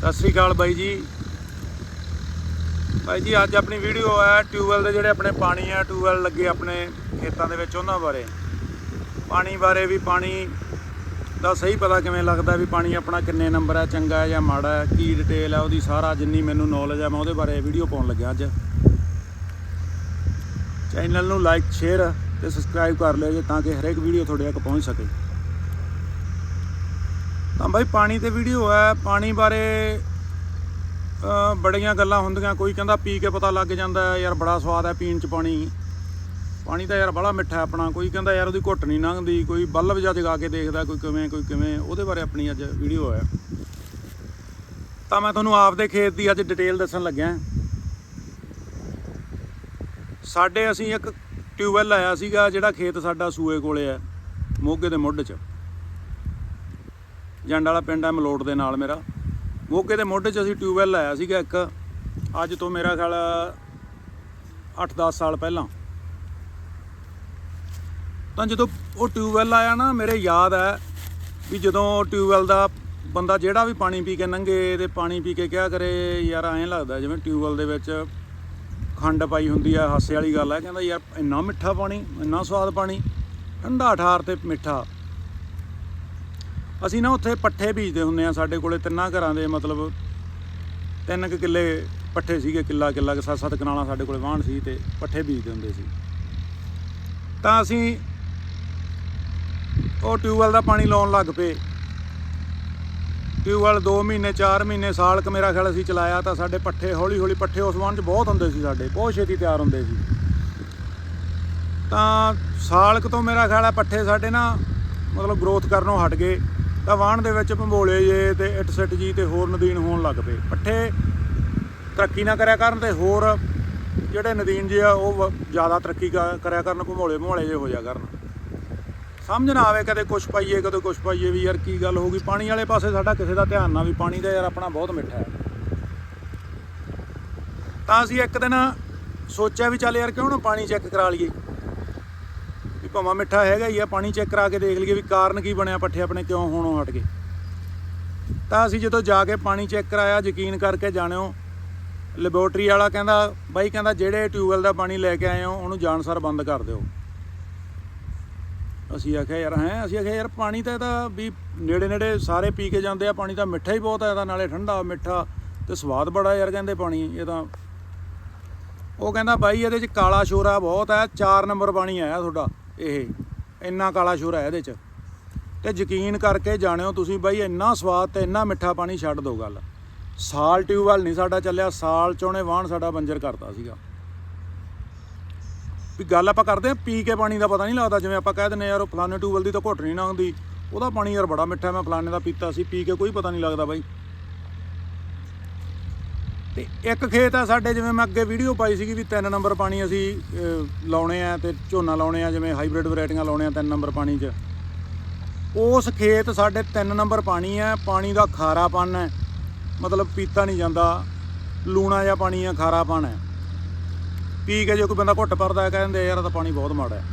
ਸਤਿ ਸ੍ਰੀ ਅਕਾਲ ਬਾਈ ਜੀ। ਬਾਈ ਜੀ, ਅੱਜ ਆਪਣੀ ਵੀਡੀਓ ਹੈ ਟਿਊਬਵੈਲ ਦੇ ਜਿਹੜੇ ਆਪਣੇ ਪਾਣੀ ਆ, ਟਿਊਬਵੈਲ ਲੱਗੇ ਆਪਣੇ ਖੇਤਾਂ ਦੇ ਵਿੱਚ ਉਹਨਾਂ ਬਾਰੇ। ਪਾਣੀ ਬਾਰੇ ਵੀ ਪਾਣੀ ਦਾ ਸਹੀ ਪਤਾ ਕਿਵੇਂ ਲੱਗਦਾ ਵੀ ਪਾਣੀ ਆਪਣਾ ਕਿੰਨੇ ਨੰਬਰ ਹੈ ਚੰਗਾ ਹੈ ਜਾਂ ਮਾੜਾ ਹੈ ਕੀ ਡਿਟੇਲ ਹੈ ਉਹਦੀ ਸਾਰਾ ਜਿੰਨੀ ਮੈਨੂੰ ਨੌਲੇਜ ਹੈ ਮੈਂ ਉਹਦੇ ਬਾਰੇ ਵੀਡੀਓ ਪਾਉਣ ਲੱਗਿਆ ਅੱਜ। ਚੈਨਲ ਨੂੰ ਲਾਈਕ ਸ਼ੇਅਰ ਤੇ ਸਬਸਕ੍ਰਾਈਬ ਕਰ ਲਿਓ ਜੇ, ਤਾਂ ਕਿ ਹਰੇਕ ਵੀਡੀਓ ਤੁਹਾਡੇ ਤੱਕ ਪਹੁੰਚ ਸਕੇ। ਤਾਂ ਬਾਈ ਪਾਣੀ ਤੇ ਵੀਡੀਓ ਹੈ, ਪਾਣੀ ਬਾਰੇ ਬੜੀਆਂ ਗੱਲਾਂ ਹੁੰਦੀਆਂ। ਕੋਈ ਕਹਿੰਦਾ ਪੀ ਕੇ ਪਤਾ ਲੱਗ ਜਾਂਦਾ ਯਾਰ ਬੜਾ ਸਵਾਦ ਹੈ ਪੀਣ ਚ ਪਾਣੀ। ਪਾਣੀ ਤਾਂ ਯਾਰ ਬੜਾ ਮਿੱਠਾ ਆਪਣਾ। ਕੋਈ ਕਹਿੰਦਾ ਯਾਰ ਉਹਦੀ ਘੁੱਟ ਨਹੀਂ ਲੰਘਦੀ, ਕੋਈ ਬੱਲਬ ਜਿਹਾ ਜਗਾ ਕੇ ਦੇਖਦਾ, ਕੋਈ ਕਿਵੇਂ ਕੋਈ ਕਿਵੇਂ। ਉਹਦੇ ਬਾਰੇ ਆਪਣੀ ਅੱਜ ਵੀਡੀਓ ਹੈ। ਤਾਂ ਮੈਂ ਤੁਹਾਨੂੰ ਆਪਦੇ ਖੇਤ ਦੀ ਅੱਜ ਡਿਟੇਲ ਦੱਸਣ ਲੱਗਿਆ ਸਾਡੇ ਅਸੀਂ ਇੱਕ ਟਿਊਬਵੈਲ ਲਾਇਆ ਸੀਗਾ, ਜਿਹੜਾ ਖੇਤ ਸਾਡਾ ਸੂਏ ਕੋਲੇ ਹੈ, ਮੋਗੇ ਦੇ ਮੁੱਢ 'ਚ। ਜੰਡ ਵਾਲਾ ਪਿੰਡ ਹੈ ਮਲੋਟ ਦੇ ਨਾਲ ਮੇਰਾ। ਮੋਗੇ ਦੇ ਮੋਢੇ 'ਚ ਅਸੀਂ ਟਿਊਬਵੈਲ ਲਾਇਆ ਸੀਗਾ ਇੱਕ। ਅੱਜ ਤੋਂ ਮੇਰਾ ਖਿਆਲ 8-10 ਸਾਲ ਪਹਿਲਾਂ। ਤਾਂ ਜਦੋਂ ਉਹ ਟਿਊਬਵੈਲ ਆਇਆ ਨਾ, ਮੇਰੇ ਯਾਦ ਹੈ ਵੀ ਜਦੋਂ ਟਿਊਬਵੈਲ ਦਾ ਬੰਦਾ ਜਿਹੜਾ ਵੀ ਪਾਣੀ ਪੀ ਕੇ ਲੰਘੇ ਤੇ ਪਾਣੀ ਪੀ ਕੇ ਕਿਹਾ ਕਰੇ, ਯਾਰ ਐਂ ਲੱਗਦਾ ਜਿਵੇਂ ਟਿਊਬਵੈਲ ਦੇ ਵਿੱਚ ਖੰਡ ਪਾਈ ਹੁੰਦੀ ਆ, ਹਾਸੇ ਵਾਲੀ ਗੱਲ ਹੈ। ਕਹਿੰਦਾ ਯਾਰ ਇੰਨਾ ਮਿੱਠਾ ਪਾਣੀ, ਇੰਨਾ ਸਵਾਦ ਪਾਣੀ, ਠੰਡਾ ਠਾਰ ਤੇ ਮਿੱਠਾ। ਅਸੀਂ ਨਾ ਉੱਥੇ ਪੱਠੇ ਬੀਜਦੇ ਹੁੰਦੇ ਆ ਸਾਡੇ ਕੋਲੇ ਤਿੰਨਾਂ ਘਰਾਂ ਦੇ ਮਤਲਬ ਤਿੰਨ ਕੁ ਕਿੱਲੇ ਪੱਠੇ ਸੀਗੇ, ਕਿੱਲਾ ਕਿੱਲਾ ਕੁ ਸੱਤ ਸੱਤ ਕਨਾਲਾਂ ਸਾਡੇ ਕੋਲੇ ਵਾਹਣ ਸੀ ਤੇ ਪੱਠੇ ਬੀਜਦੇ ਹੁੰਦੇ ਸੀ। ਤਾਂ ਅਸੀਂ ਉਹ ਟਿਊਬਵੈਲ ਦਾ ਪਾਣੀ ਲਾਉਣ ਲੱਗ ਪਏ। ਟਿਊਬਵੈਲ 2 ਮਹੀਨੇ 4 ਮਹੀਨੇ, ਸਾਲ ਕ ਮੇਰਾ ਖਿਆਲ ਅਸੀਂ ਚਲਾਇਆ ਤਾਂ ਸਾਡੇ ਪੱਠੇ ਹੌਲੀ ਹੌਲੀ ਪੱਠੇ ਉਸ ਵਾਹਣ 'ਚ ਬਹੁਤ ਹੁੰਦੇ ਸੀ ਸਾਡੇ, ਬਹੁਤ ਛੇਤੀ ਤਿਆਰ ਹੁੰਦੇ ਸੀ। ਤਾਂ ਸਾਲ ਕੁ ਤੋਂ ਮੇਰਾ ਖਿਆਲ ਹੈ ਪੱਠੇ ਸਾਡੇ ਨਾ ਮਤਲਬ ਗਰੋਥ ਕਰਨੋਂ ਹਟ ਗਏ। ਤਾਂ ਵਾਹਣ ਦੇ ਵਿੱਚ ਭੰਬੋਲੇ ਜੇ ਤੇ ਇੱਟ ਸਿੱਟ ਜੀ ਤੇ ਹੋਰ ਨਦੀਨ ਹੋਣ ਲੱਗ ਪਏ। ਪੱਠੇ ਤਰੱਕੀ ਨਾ ਕਰਿਆ ਕਰਨ ਤੇ ਹੋਰ ਜਿਹੜੇ ਨਦੀਨ ਜੇ ਆ, ਉਹ ਵ- ਜ਼ਿਆਦਾ ਤਰੱਕੀ ਕ- ਕਰਿਆ ਕਰਨ, ਭੰਬੋਲੇ ਭੰਬੋਲੇ ਜੇ ਹੋ ਜਾ ਕਰਨ। ਸਮਝ ਨਾ ਆਵੇ ਕਦੇ ਕੁਛ ਪਾਈਏ, ਕਦੇ ਕੁਛ ਪਾਈਏ ਵੀ ਯਾਰ ਕੀ ਗੱਲ ਹੋ ਗਈ? ਪਾਣੀ ਵਾਲੇ ਪਾਸੇ ਸਾਡਾ ਕਿਸੇ ਦਾ ਧਿਆਨ ਨਾ ਵੀ ਪਾਣੀ ਦਾ ਯਾਰ ਆਪਣਾ ਬਹੁਤ ਮਿੱਠਾ ਹੈ। ਤਾਂ ਅਸੀਂ ਇੱਕ ਦਿਨ ਸੋਚਿਆ ਵੀ ਚੱਲ ਯਾਰ ਕਿਉਂ ਨਾ ਪਾਣੀ ਚੈੱਕ ਕਰਾ ਲਈਏ? ਵੀ ਮਿੱਠਾ ਹੈਗਾ ਹੀ ਆ, ਪਾਣੀ ਚੈੱਕ ਕਰਾ ਕੇ ਦੇਖ ਲਈਏ ਵੀ ਕਾਰਨ ਕੀ ਬਣਿਆ ਪੱਠੇ ਆਪਣੇ ਕਿਉਂ ਹੋਣੋਂ ਹਟ ਗਏ। ਤਾਂ ਅਸੀਂ ਜਦੋਂ ਜਾ ਕੇ ਪਾਣੀ ਚੈੱਕ ਕਰਾਇਆ, ਯਕੀਨ ਕਰਕੇ ਜਾਣਿਓ ਲੈਬੋਰਟਰੀ ਵਾਲਾ ਕਹਿੰਦਾ, ਬਾਈ ਕਹਿੰਦਾ, ਜਿਹੜੇ ਟਿਊਬਵੈਲ ਦਾ ਪਾਣੀ ਲੈ ਕੇ ਆਏ ਹੋ, ਉਹਨੂੰ ਜਾਣਸਾਰ ਬੰਦ ਕਰ ਦਿਓ। ਅਸੀਂ ਆਖਿਆ, ਯਾਰ ਹੈ? ਅਸੀਂ ਆਖਿਆ, ਯਾਰ ਪਾਣੀ ਤਾਂ ਇਹਦਾ ਵੀ ਨੇੜੇ ਨੇੜੇ ਸਾਰੇ ਪੀ ਕੇ ਜਾਂਦੇ ਆ, ਪਾਣੀ ਤਾਂ ਮਿੱਠਾ ਹੀ ਬਹੁਤ ਹੈ ਇਹਦਾ ਨਾਲੇ ਠੰਡਾ, ਮਿੱਠਾ ਤੇ ਸਵਾਦ ਬੜਾ ਯਾਰ, ਕਹਿੰਦੇ ਪਾਣੀ, ਇਹ ਤਾਂ ਉਹ ਕਹਿੰਦਾ, ਬਾਈ, ਇਹਦੇ 'ਚ ਕਾਲਾ ਸ਼ੋਰਾ ਬਹੁਤ ਹੈ 4 ਨੰਬਰ ਪਾਣੀ ਆਇਆ ਤੁਹਾਡਾ। ਇਹ, ਇੰਨਾ ਕਾਲਾ ਸ਼ੋਰਾ ਹੈ ਇਹਦੇ 'ਚ। ਤੇ ਯਕੀਨ ਕਰਕੇ ਜਾਣਿਓ ਤੁਸੀਂ ਬਾਈ ਇੰਨਾ ਸਵਾਦ ਤੇ ਇੰਨਾ ਮਿੱਠਾ ਪਾਣੀ ਛੱਡ ਦੋ ਗੱਲ। ਸਾਲ ਟਿਊਬਵੈਲ ਨਹੀਂ ਸਾਡਾ ਚੱਲਿਆ, ਸਾਲ ਚੋਣੇ ਵਾਹਣ ਸਾਡਾ ਬੰਜਰ ਕਰਤਾ ਸੀਗਾ। ਵੀ ਗੱਲ ਆਪਾਂ ਕਰਦੇ ਆ ਪੀ ਕੇ ਪਾਣੀ ਦਾ ਪਤਾ ਨਹੀਂ ਲੱਗਦਾ, ਜਿਵੇਂ ਆਪਾਂ ਕਹਿ ਦਿੰਦੇ ਯਾਰ ਉਹ ਫਲਾਣੇ ਟਿਊਬਵੈਲ ਦੀ ਤਾਂ ਘੁੱਟ ਨਹੀਂ ਹੁੰਦੀ ਉਹਦਾ ਪਾਣੀ ਯਾਰ ਬੜਾ ਮਿੱਠਾ, ਮੈਂ ਫਲਾਣੇ ਦਾ ਪੀਤਾ ਸੀ, ਪੀ ਕੇ ਕੋਈ ਪਤਾ ਨਹੀਂ ਲੱਗਦਾ ਬਾਈ। ਤੇ ਇੱਕ ਖੇਤ ਆ ਸਾਡੇ, ਜਿਵੇਂ ਮੈਂ ਅੱਗੇ ਵੀਡੀਓ ਪਾਈ ਸੀਗੀ ਵੀ 3 ਨੰਬਰ ਪਾਣੀ ਅਸੀਂ ਲਾਉਣੇ ਆ ਤੇ ਝੋਨਾ ਲਾਉਣੇ ਆ, ਜਿਵੇਂ ਹਾਈਬ੍ਰਿਡ ਵੈਰਾਈਟੀਆਂ ਲਾਉਣੇ ਆ 3 ਨੰਬਰ ਪਾਣੀ 'ਚ। ਉਸ ਖੇਤ ਸਾਡੇ 3 ਨੰਬਰ ਪਾਣੀ ਹੈ ਪਾਣੀ ਦਾ ਖਾਰਾਪਨ ਹੈ। ਮਤਲਬ ਪੀਤਾ ਨਹੀਂ ਜਾਂਦਾ, ਲੂਣਾ ਜਿਹਾ ਪਾਣੀ ਹੈ ਖਾਰਾਪਨ ਹੈ। ਪੀ ਕੇ ਜੇ ਕੋਈ ਬੰਦਾ ਘੁੱਟ ਪਰਦਾ ਹੈ, ਕਹਿੰਦੇ ਯਾਰ ਤਾਂ ਪਾਣੀ ਬਹੁਤ ਮਾੜਾ ਹੈ।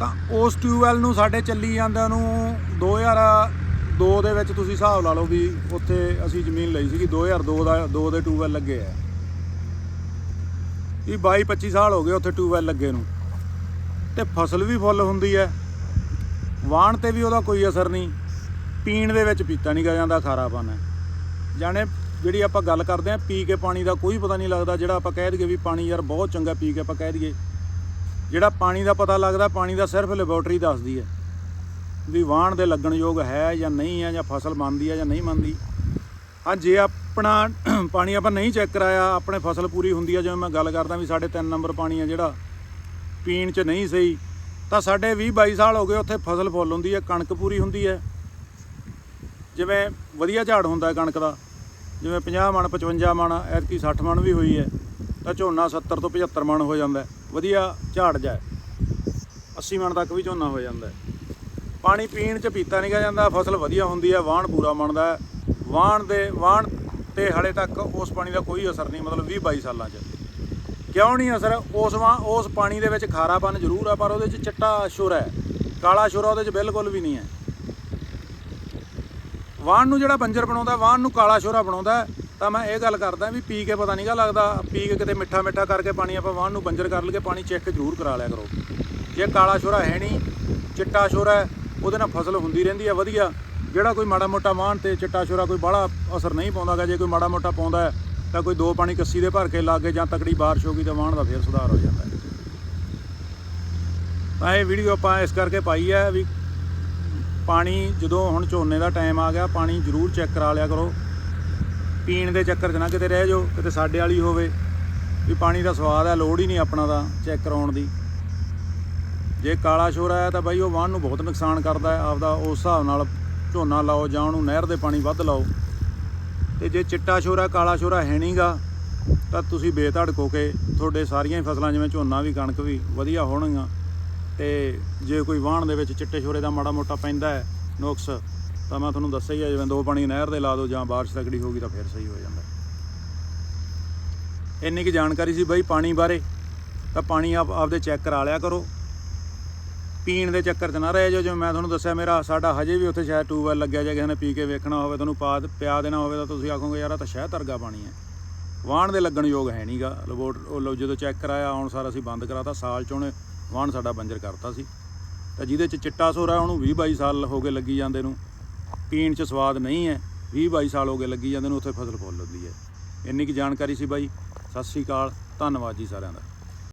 ਤਾਂ ਉਸ ਟਿਊਬਵੈਲ ਨੂੰ ਸਾਡੇ ਚੱਲੀ ਜਾਂਦਿਆਂ ਨੂੰ 2002 ਦੇ ਵਿੱਚ ਤੁਸੀਂ ਹਿਸਾਬ ਲਾ ਲਓ ਵੀ ਉੱਥੇ ਅਸੀਂ ਜ਼ਮੀਨ ਲਈ ਸੀਗੀ 2002 ਦਾ 2 ਦੇ ਟਿਊਬਵੈਲ ਲੱਗੇ ਆ। ਵੀ 22 25 ਸਾਲ ਹੋ ਗਏ ਉੱਥੇ ਟਿਊਬਵੈਲ ਲੱਗੇ ਨੂੰ। ਤੇ ਫਸਲ ਵੀ ਫੁੱਲ ਹੁੰਦੀ ਹੈ। ਵਾਣ ਤੇ ਵੀ ਉਹਦਾ ਕੋਈ ਅਸਰ ਨਹੀਂ। ਪੀਣ ਦੇ ਵਿੱਚ ਪੀਤਾ ਨਹੀਂ ਗਾ ਜਾਂਦਾ ਖਾਰਾਪਨ ਹੈ ਜਾਣੇ ਜਿਹੜੀ ਆਪਾਂ ਗੱਲ ਕਰਦੇ ਆਂ ਪੀ ਕੇ ਪਾਣੀ ਦਾ ਕੋਈ ਪਤਾ ਨਹੀਂ ਲੱਗਦਾ, ਜਿਹੜਾ ਆਪਾਂ ਕਹਿ ਦਈਏ ਵੀ ਪਾਣੀ ਯਾਰ ਬਹੁਤ ਚੰਗਾ ਪੀ ਕੇ ਆਪਾਂ ਕਹਿ ਦਈਏ। ਜਿਹੜਾ ਪਾਣੀ ਦਾ ਪਤਾ ਲੱਗਦਾ, ਪਾਣੀ ਦਾ ਸਿਰਫ ਲੈਬੋਰਟਰੀ ਦੱਸਦੀ ਹੈ। ਵੀ ਵਾਹਣ ਦੇ ਲੱਗਣ ਯੋਗ ਹੈ ਜਾਂ ਨਹੀਂ ਹੈ ਜਾਂ ਫਸਲ ਮੰਨਦੀ ਹੈ ਜਾਂ ਨਹੀਂ ਮੰਨਦੀ। ਹਾਂ, ਜੇ ਆਪਣਾ ਪਾਣੀ ਆਪਾਂ ਨਹੀਂ ਚੈੱਕ ਕਰਾਇਆ, ਆਪਣੇ ਫਸਲ ਪੂਰੀ ਹੁੰਦੀ ਹੈ, ਜਿਵੇਂ ਮੈਂ ਗੱਲ ਕਰਦਾ ਵੀ ਸਾਡੇ 3 ਨੰਬਰ ਪਾਣੀ ਹੈ ਜਿਹੜਾ ਪੀਣ 'ਚ ਨਹੀਂ ਸਹੀ, ਤਾਂ ਸਾਡੇ 20 22 ਸਾਲ ਹੋ ਗਏ ਉੱਥੇ ਫਸਲ ਫੁੱਲ ਹੁੰਦੀ ਹੈ, ਕਣਕ ਪੂਰੀ ਹੁੰਦੀ ਹੈ। ਜਿਵੇਂ ਵਧੀਆ ਝਾੜ ਹੁੰਦਾ ਕਣਕ ਦਾ, ਜਿਵੇਂ 50 ਮਣ 55 ਮਣ, ਐਤਕੀ 60 ਮਣ ਵੀ ਹੋਈ ਹੈ, ਤਾਂ ਝੋਨਾ 70 ਤੋਂ 75 ਮਣ ਹੋ ਜਾਂਦਾ ਵਧੀਆ ਝਾੜ ਜਾਏ। 80 ਮਣ ਤੱਕ ਵੀ ਝੋਨਾ ਹੋ ਜਾਂਦਾ ਪਾਣੀ ਪੀਣ ਚ ਪੀਤਾ ਨਹੀਂ ਗਾ ਜਾਂਦਾ, ਫਸਲ ਵਧੀਆ ਹੁੰਦੀ ਹੈ ਵਾਹਣ ਪੂਰਾ ਬਣਦਾ ਵਾਹਣ ਦੇ, ਵਾਹਣ ਤੇ ਹਲੇ ਤੱਕ ਉਸ ਪਾਣੀ ਦਾ ਕੋਈ ਅਸਰ ਨਹੀਂ, ਮਤਲਬ 20 22 ਸਾਲਾਂ ਚ। ਕਿਉਂ ਨਹੀਂ ਅਸਰ? ਉਸ ਵਾਂ ਉਸ ਪਾਣੀ ਦੇ ਵਿੱਚ ਖਾਰਾਪਨ ਜ਼ਰੂਰ ਆ, ਪਰ ਉਹਦੇ ਚ ਚਿੱਟਾ ਸ਼ੁਰ ਹੈ। ਕਾਲਾ ਸ਼ੁਰ ਉਹਦੇ ਚ ਬਿਲਕੁਲ ਵੀ ਨਹੀਂ ਹੈ। ਵਾਹਣ ਨੂੰ ਜਿਹੜਾ ਬੰਜਰ ਬਣਾਉਂਦਾ, ਵਾਹਣ ਨੂੰ ਕਾਲਾ ਸ਼ੋਰਾ ਬਣਾਉਂਦਾ, ਤਾਂ ਮੈਂ ਇਹ ਗੱਲ ਕਰਦਾ ਵੀ ਪੀ ਕੇ ਪਤਾ ਨਹੀਂਗਾ ਲੱਗਦਾ, ਪੀ ਕੇ ਕਿਤੇ ਮਿੱਠਾ ਮਿੱਠਾ ਕਰਕੇ ਪਾਣੀ ਆਪਾਂ ਵਾਹਣ ਨੂੰ ਬੰਜਰ ਕਰ ਲਈਏ, ਪਾਣੀ ਚੈੱਕ ਜ਼ਰੂਰ ਕਰਾ ਲਿਆ ਕਰੋ। ਜੇ ਕਾਲਾ ਸ਼ੋਰਾ ਹੈ ਨਹੀਂ, ਚਿੱਟਾ ਸ਼ੋਰਾ ਹੈ ਉਹਦੇ ਨਾਲ ਫਸਲ ਹੁੰਦੀ ਰਹਿੰਦੀ ਹੈ ਵਧੀਆ। ਜਿਹੜਾ ਕੋਈ ਮਾੜਾ ਮੋਟਾ ਵਾਹਣ ਤੇ ਚਿੱਟਾ ਸ਼ੋਰਾ ਕੋਈ ਬਾਹਲਾ ਅਸਰ ਨਹੀਂ ਪਾਉਂਦਾਗਾ, ਜੇ ਕੋਈ ਮਾੜਾ ਮੋਟਾ ਪਾਉਂਦਾ ਤਾਂ ਕੋਈ ਦੋ ਪਾਣੀ ਕੱਸੀ ਦੇ ਭਰ ਕੇ ਲਾਗੇ ਜਾਂ ਤਕੜੀ ਬਾਰਿਸ਼ ਹੋ ਗਈ ਤਾਂ ਵਾਹਣ ਦਾ ਫੇਰ ਸੁਧਾਰ ਹੋ ਜਾਂਦਾ ਤਾਂ ਇਹ ਵੀਡੀਓ ਆਪਾਂ ਇਸ ਕਰਕੇ ਪਾਈ ਹੈ ਵੀ ਪਾਣੀ ਜਦੋਂ ਹੁਣ ਝੋਨੇ ਦਾ ਟਾਈਮ ਆ ਗਿਆ, ਪਾਣੀ ਜ਼ਰੂਰ ਚੈੱਕ ਕਰਾ ਲਿਆ ਕਰੋ। ਪੀਣ ਦੇ ਚੱਕਰ 'ਚ ਨਾ ਕਿਤੇ ਰਹਿ ਜਾਓ, ਕਿਤੇ ਸਾਡੇ ਵਾਲੀ ਹੋਵੇ, ਵੀ ਪਾਣੀ ਦਾ ਸਵਾਦ ਹੈ, ਲੋੜ ਹੀ ਨਹੀਂ ਆਪਣਾ ਦਾ ਚੈੱਕ ਕਰਾਉਣ ਦੀ। ਜੇ ਕਾਲਾ ਸ਼ੋਰਾ ਹੈ ਤਾਂ ਬਾਈ ਉਹ ਵਾਹਣ ਨੂੰ ਬਹੁਤ ਨੁਕਸਾਨ ਕਰਦਾ ਹੈ। ਆਪਦਾ ਉਸ ਹਿਸਾਬ ਨਾਲ ਝੋਨਾ ਲਾਓ ਜਾਂ ਉਹਨੂੰ ਨਹਿਰ ਦੇ ਪਾਣੀ ਵੱਧ ਲਾਓ। ਤੇ ਜੇ ਚਿੱਟਾ ਸ਼ੋਰਾ ਕਾਲਾ ਸ਼ੋਰਾ ਹੈ ਨਹੀਂਗਾ ਤਾਂ ਤੁਸੀਂ ਬੇਧੜਕ ਹੋ ਕੇ ਤੁਹਾਡੇ ਸਾਰੀਆਂ ਹੀ ਫਸਲਾਂ, ਜਿਵੇਂ ਝੋਨਾ ਵੀ, ਕਣਕ ਵੀ ਵਧੀਆ ਹੋਣਗੀਆਂ। ਤੇ ਜੇ ਕੋਈ ਵਾਹਣ ਦੇ ਵਿੱਚ ਚਿੱਟੇ ਛੋਰੇ ਦਾ ਮਾੜਾ ਮੋਟਾ ਪੈਂਦਾ ਹੈ, ਨੁਕਸ, ਤਾਂ ਮੈਂ ਤੁਹਾਨੂੰ ਦੱਸਿਆ ਹੀ ਹੈ, ਜਿਵੇਂ ਦੋ ਪਾਣੀ ਨਹਿਰ ਦੇ ਲਾ ਦਿਓ ਜਾਂ ਬਾਰਿਸ਼ ਤਕੜੀ ਹੋਗੀ ਤਾਂ ਫਿਰ ਸਹੀ ਹੋ ਜਾਂਦਾ। ਇੰਨੀ ਕੀ ਜਾਣਕਾਰੀ ਸੀ ਬਾਈ ਪਾਣੀ ਬਾਰੇ, ਤਾਂ ਪਾਣੀ ਆਪ ਆਪਦੇ ਚੈੱਕ ਕਰਾ ਲਿਆ ਕਰੋ। ਪੀਣ ਦੇ ਚੱਕਰ 'ਚ ਨਾ ਰਹਿ ਜਾਓ, ਜਿਵੇਂ ਮੈਂ ਤੁਹਾਨੂੰ ਦੱਸਿਆ, ਮੇਰਾ ਸਾਡਾ ਹਜੇ ਵੀ ਉੱਥੇ ਸ਼ਾਇਦ ਟਿਊਬਵੈਲ ਲੱਗਿਆ ਜੇ ਕਿਸੇ ਨੇ ਪੀ ਕੇ ਵੇਖਣਾ ਹੋਵੇ, ਤੁਹਾਨੂੰ ਪਾ ਪਿਆ ਦੇਣਾ ਹੋਵੇ ਤਾਂ ਤੁਸੀਂ ਆਖੋਗੇ, ਯਾਰ ਇਹ ਤਾਂ ਸ਼ਹਿਦ ਤਰਗਾ ਪਾਣੀ ਹੈ। ਵਾਹਣ ਦੇ ਲੱਗਣ ਯੋਗ ਹੈ ਨਹੀਂਗਾ ਲਬੋਟ ਉਹ ਲਓ, ਜਦੋਂ ਚੈੱਕ ਕਰਾਇਆ, ਆਉਣ ਸਾਰ ਅਸੀਂ ਬੰਦ ਕਰਾਤਾ, ਸਾਲ ਚ ਉਹਨੇ ਵਾਹਣ ਸਾਡਾ ਬੰਜਰ ਕਰਤਾ ਸੀ। ਤਾਂ ਜਿਹਦੇ ਚ ਚਿੱਟਾ ਸੋਰਾ ਉਹਨੂੰ 20 22 ਸਾਲ ਹੋ ਗਏ ਲੱਗੀ ਜਾਂਦੇ ਨੂੰ। ਪੀਣ ਚ ਸਵਾਦ ਨਹੀਂ ਹੈ 20 22 ਸਾਲ ਹੋ ਗਏ ਲੱਗੀ ਜਾਂਦੇ ਨੂੰ, ਉੱਥੇ ਫਸਲ ਫੁੱਲ ਹੁੰਦੀ ਹੈ। ਇੰਨੀ ਕੀ ਜਾਣਕਾਰੀ ਸੀ ਬਾਈ। ਸਤਿ ਸ਼੍ਰੀ ਅਕਾਲ, ਧੰਨਵਾਦ ਜੀ ਸਾਰਿਆਂ ਦਾ।